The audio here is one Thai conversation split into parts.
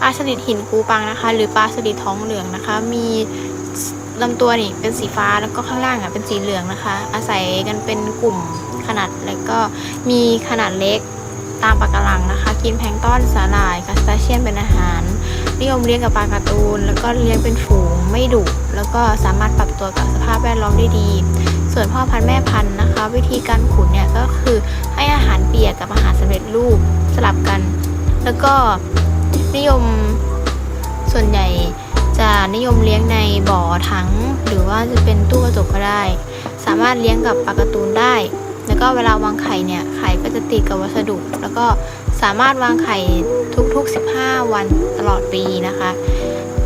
ปลาสลิดหินปูปังนะคะ หรือปลาสลิดท้องเหลืองนะคะ มีลำตัวนี่เป็นสีฟ้าแล้วก็ข้างล่างอะเป็นสีเหลืองนะคะ อาศัยกันเป็นกลุ่มขนาดแล้วก็มีขนาดเล็กตามปลาการังนะคะ กินแพลงต้อนสาหร่ายกัสตาเชียนเป็นอาหารนิยมเลี้ยงกับปลาการ์ตูน แล้วก็เลี้ยงเป็นฝูงไม่ดุแล้วก็สามารถปรับตัวกับสภาพแวดล้อมได้ดี ส่วนพ่อพันธุ์แม่พันธุ์นะคะ วิธีการขุนเนี่ยก็คือให้อาหารเปียกกับอาหารสำเร็จรูปสลับกัน แล้วก็ นิยมส่วนใหญ่จะนิยมเลี้ยงในบ่อถัง หรือว่าจะเป็นตู้กระจกก็ได้ สามารถเลี้ยงกับปลาการ์ตูนได้ แล้วก็เวลาวางไข่เนี่ยไข่ก็จะติดกับวัสดุ แล้วก็สามารถวางไข่ทุกๆ 15 วันตลอดปีนะคะ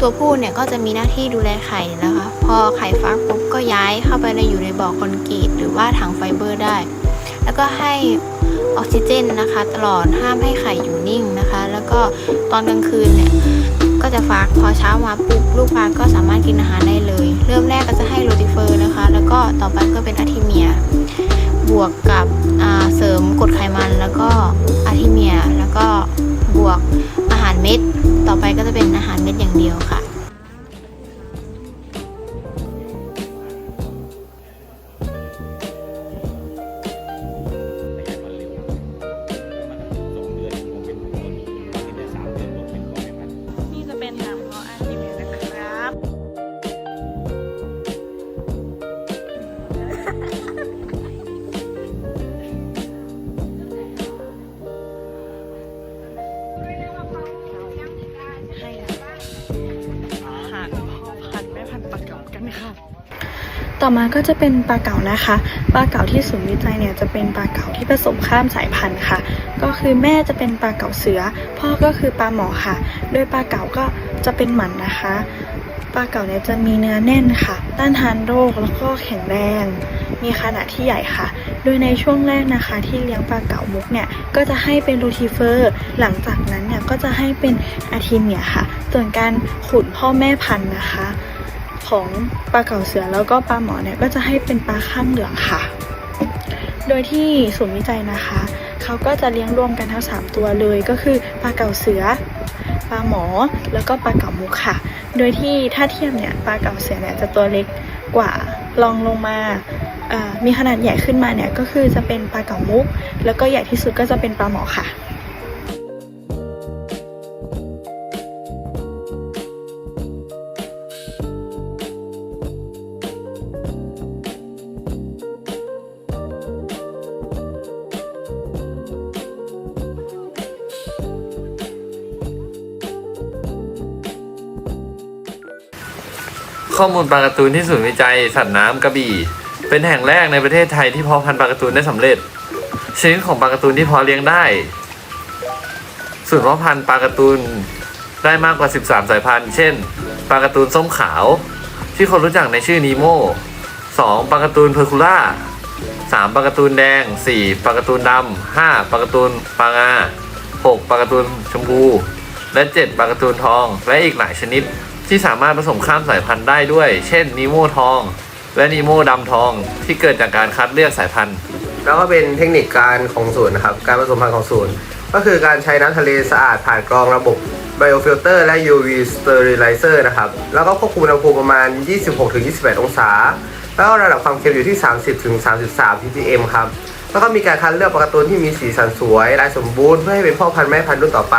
ตัวผู้เนี่ยก็จะมีหน้าที่ดูแลไข่นะคะ พอไข่ฟักปุ๊บก็ย้ายเข้าไปในอยู่ในบ่อคอนกรีตหรือว่าถังไฟเบอร์ได้ แล้วก็ให้ ออกซิเจนนะคะ ตลอดห้ามให้ไข่อยู่นิ่งนะคะ แล้วก็ตอนกลางคืนเนี่ยก็จะฟักพอเช้ามาปุ๊บลูกฟักก็สามารถกินอาหารได้เลย เริ่มแรกก็จะให้โรติเฟอร์นะคะ แล้วก็ต่อไปก็เป็นอะทิเมีย บวกกับเสริมกรดไขมันแล้วก็อะทิเมียแล้วก็บวกอาหารเม็ด ต่อไปก็จะเป็นอาหารเม็ดอย่างเดียวค่ะ ต่อมาก็จะเป็นปลาเก๋านะคะปลาเก๋าที่ศูนย์วิจัยเนี่ยจะเป็นปลาเก๋าที่ผสมข้ามสายพันธุ์ค่ะ ก็คือแม่จะเป็นปลาเก๋าเสือ พ่อก็คือปลาหมอค่ะ โดยปลาเก๋าก็จะเป็นหมันนะคะปลาเก๋าเนี่ยจะมีเนื้อแน่นค่ะ ต้านทานโรคแล้วก็แข็งแรง มีขนาดที่ใหญ่ค่ะ โดยในช่วงแรกนะคะ ที่เลี้ยงปลาเก๋ามุกเนี่ยก็จะให้เป็นรูทิเฟอร์ หลังจากนั้นเนี่ยก็จะให้เป็นอาทีเมียค่ะ ส่วนการขุนพ่อแม่พันธุ์นะคะ ของปลาเก๋าเสือแล้วก็ปลาหมอเนี่ยก็จะให้เป็นปลาข้างเหลืองค่ะ โดยที่ศูนย์วิจัยนะคะ เขาก็จะเลี้ยงรวมกันทั้ง 3 ตัวเลยก็คือปลาเก๋าเสือปลาหมอแล้วก็ปลาเก๋ามุกค่ะ โดยที่ถ้าเทียบเนี่ยปลาเก๋าเสือเนี่ยจะตัวเล็กกว่าลองลงมามีขนาดใหญ่ขึ้นมาเนี่ยก็คือจะเป็นปลาเก๋ามุก แล้วก็ใหญ่ที่สุดก็จะเป็นปลาหมอค่ะ ข้อมูลปลาการ์ตูนที่ศูนย์วิจัย สัตว์น้ำกระบี่ เป็นแห่งแรกในประเทศไทยที่เพาะพันธุ์ปลาการ์ตูนได้สำเร็จชนิดของปลาการ์ตูนที่เพาะเลี้ยงได้ศูนย์เพาะพันธุ์ปลาการ์ตูนได้มากกว่า 13 สายพันธุ์ เช่น ปลาการ์ตูนส้มขาว ที่คนรู้จักในชื่อนีโม่2ปลาการ์ตูนเพอร์คูล่า3ปลาการ์ตูนแดง 4ปลาการ์ตูนดำ5ปลาการ์ตูนปลางา 6ปลาการ์ตูนชมพู และ 7ปลาการ์ตูนทอง และอีกหลายชนิด ที่สามารถผสมข้ามสายพันธุ์ได้ด้วย เช่นนีโมทอง และนีโมดำทองที่เกิดจากการคัดเลือกสายพันธุ์ แล้วก็เป็นเทคนิคการของศูนย์นะครับ การผสมพันธุ์ของศูนย์ ก็คือการใช้น้ำทะเลสะอาดผ่านกรองระบบ biofilter และ UV sterilizer นะครับ แล้วก็ควบคุมอุณหภูมิประมาณ 26-28 องศา แล้วก็ระดับความเค็มอยู่ที่ 30-33 ppm ครับ แล้วก็มีการคัดเลือกปลาการ์ตูนที่มีสีสันสวยลายสมบูรณ์เพื่อให้เป็นพ่อพันธุ์แม่พันธุ์รุ่นต่อไป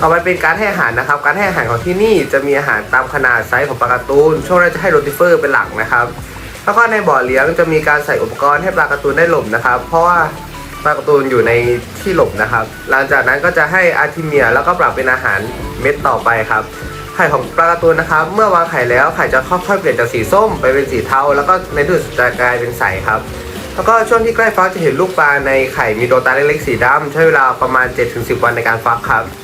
ต่อไปเป็นการให้อาหารนะครับ การให้อาหารของที่นี่จะมีอาหารตามขนาดไซส์ของปลาการ์ตูน ช่วงแรกจะให้โรติเฟอร์เป็นหลักนะครับ แล้วก็ในบ่อเลี้ยงจะมีการใส่อุปกรณ์ให้ปลาการ์ตูนได้หลบนะครับ เพราะว่าปลาการ์ตูนอยู่ในที่หลบนะครับ หลังจากนั้นก็จะให้อาร์ทิเมียแล้วก็ปรับเป็นอาหารเม็ดต่อไปครับไข่ของปลาการ์ตูนนะครับ เมื่อวางไข่แล้วไข่จะค่อยๆเปลี่ยนจากสีส้มไปเป็นสีเทาแล้วก็ในที่สุดจะกลายเป็นใสครับ แล้วก็ช่วงที่ใกล้ฟักจะเห็นลูกปลาในไข่มีดวงตาเล็กๆสีดำใช้เวลาประมาณ 7-10 วันในการฟักครับ